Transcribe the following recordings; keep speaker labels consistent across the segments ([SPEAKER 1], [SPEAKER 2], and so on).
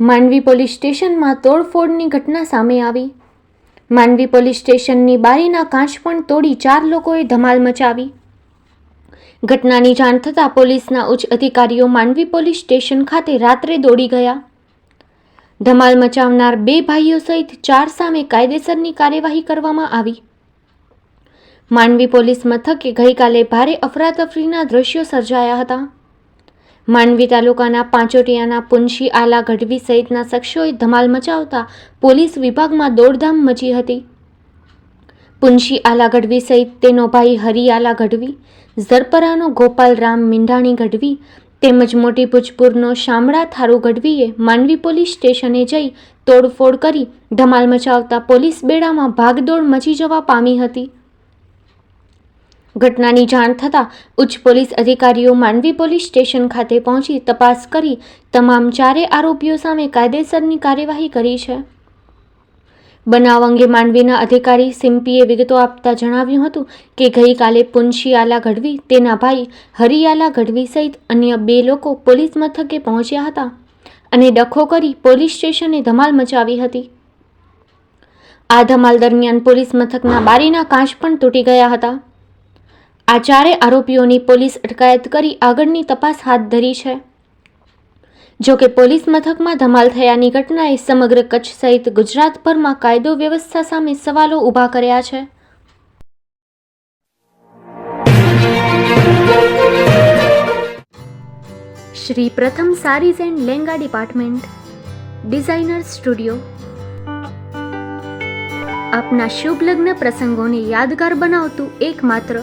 [SPEAKER 1] Mandvi police સ્ટેશનમાં તોડફોડની ઘટના સામે આવી. માંડવી પોલીસ સ્ટેશનની બારીના કાચ પણ તોડી ચાર લોકોએ ધમાલ મચાવી. ઘટનાની જાણ થતાં પોલીસના ઉચ્ચ અધિકારીઓ માંડવી પોલીસ સ્ટેશન ખાતે રાત્રે દોડી ગયા. ધમાલ મચાવનાર બે ભાઈઓ સહિત ચાર સામે કાયદેસરની કાર્યવાહી કરવામાં આવી. માંડવી પોલીસ મથકે ગઈકાલે ભારે અફરાતફરીના દ્રશ્યો સર્જાયા હતા. માંડવી તાલુકાના પાંચોટિયાના પુંછી આલા ગઢવી સહિતના શખ્સોએ ધમાલ મચાવતા પોલીસ વિભાગમાં દોડધામ મચી હતી. પુંછી આલા ગઢવી સહિત તેનો ભાઈ હરી આલા ગઢવી, ઝરપરાનો ગોપાલ રામ મીંઢાણી ગઢવી, તેમજ મોટી ભુજપુરનો શામળા થારુ ગઢવીએ માંડવી પોલીસ સ્ટેશને જઈ તોડફોડ કરી ધમાલ મચાવતા પોલીસ બેડામાં ભાગદોડ મચી જવા પામી હતી. ઘટનાની જાણ થતાં ઉચ્ચ પોલીસ અધિકારીઓ માંડવી પોલીસ સ્ટેશન ખાતે પહોંચી તપાસ કરી તમામ ચારે આરોપીઓ સામે કાયદેસરની કાર્યવાહી કરી છે. બનાવ અંગે માંડવીના અધિકારી સિમ્પીએ વિગતો આપતા જણાવ્યું હતું કે ગઈકાલે પુંછીયાલા ગઢવી, તેના ભાઈ હરિયાલા ગઢવી સહિત અન્ય બે લોકો પોલીસ મથકે પહોંચ્યા હતા અને ડખો કરી પોલીસ સ્ટેશને ધમાલ મચાવી હતી. આ ધમાલ દરમિયાન પોલીસ મથકના બારીના કાચ પણ તૂટી ગયા હતા. આ ચારે આરોપીઓની પોલીસ અટકાયત કરી આગળની તપાસ હાથ ધરી છે. જો કે પોલીસ મથકમાં ધમાલ થયાની ઘટનાએ સમગ્ર કચ્છ સહિત ગુજરાતભરમાં કાયદો વ્યવસ્થા સામે સવાલો ઊભા કર્યા છે. Shri Pratham saris and lehenga department, designer studio. આપના શુભ લગ્ન પ્રસંગોને યાદગાર બનાવતું એકમાત્ર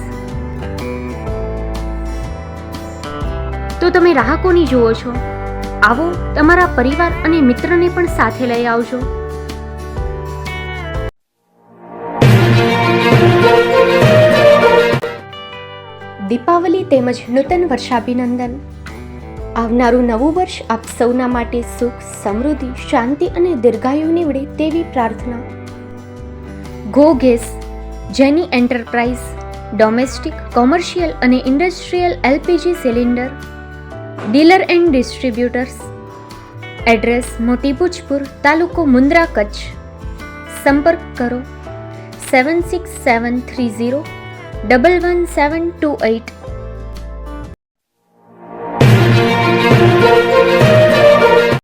[SPEAKER 1] તો તમે રાહકોની જુઓ છો. આવો તમારા પરિવાર અને મિત્રને પણ સાથે લઈ આવજો. દીપાવલી તેમજ નૂતન વર્ષાભિનંદન. આવનારું નવું વર્ષ આપ સૌના માટે સુખ, સમૃદ્ધિ, શાંતિ અને દીર્ઘાયુ નીવડે તેવી પ્રાર્થના. ગો ગેસ જેની એન્ટરપ્રાઇઝ ડોમેસ્ટિક કોમર્શિયલ અને industrial LPG cylinder dealer and distributors. Address મોટી ભુજપુર તાલુકો મુન્દ્રા કચ્છ. સંપર્ક કરો. Seven six seven three zero, double one seven two eight